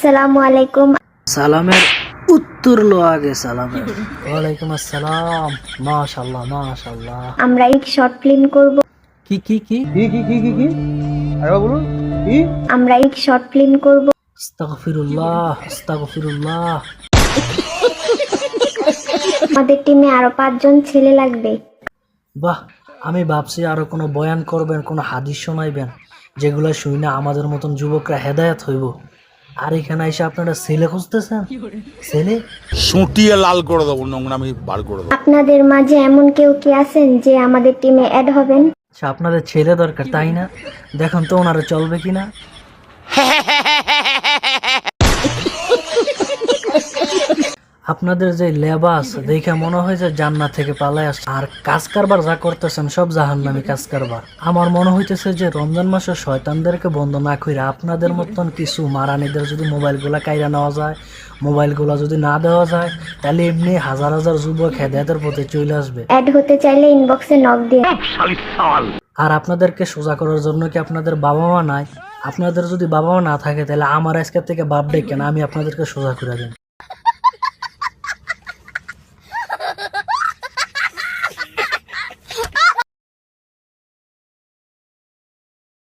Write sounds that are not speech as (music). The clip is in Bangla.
আসসালামু আলাইকুম। সালামের উত্তর লো আগে সালামের। ওয়ালাইকুম আসসালাম। মাশাল্লাহ মাশাল্লাহ আমরা এক শর্ট ফিল্ম করব। কি কি কি? আমরা এক শর্ট ফিল্ম করব। আস্তাগফিরুল্লাহ আস্তাগফিরুল্লাহ। আমাদের টিমে আরও পাঁচজন ছেলে লাগবে। বাহ আমি ভাবছি আরও কোনো বয়ান করবেন কোনো হাদিস শোনাইবেন যেগুলো শুই না আমাদের মতন যুবকরা হেদায়েত হইব। আর এখানে এসে আপনারা ছেলে খুঁজতেছেন? ছেলে? শুটিয়ে লাল করে দেবো নোংরামি বার করে দেবো। আপনাদের মাঝে এমন কেউ কি আছেন যে আমাদের টিমে অ্যাড হবেন? আচ্ছা আপনাদের ছেলে দরকার তাই না? দেখুন তো ওনারা চলবে কিনা। (laughs) আপনাদের যে লেবাস দেখে মনে হয় যে জান্নাত থেকে পালাই আসছে। আর কাজ কারবার যা করতেছেন সব জাহান্নামি কাজ কারবার আমার মনে হইতেছে যে রমজান মাসে শয়তানদেরকে বন্ধ না কইরা আপনাদের মতন কিছু মারানিদের যদি মোবাইলগুলা কাইরা নেওয়া যায় মোবাইলগুলা যদি না দেওয়া যায় তাহলে এমনি হাজার হাজার যুবক হেদায়তের পথে চলে আসবে। অ্যাড হতে চাইলে ইনবক্সে নক দিয়ে। আর আপনাদেরকে সোজা করার জন্য কি আপনাদের বাবা মা নাই? আপনাদের যদি বাবা মা না থাকে তাহলে আমার আজকের থেকে বাপ ডেকেন আমি আপনাদেরকে সোজা করে দিন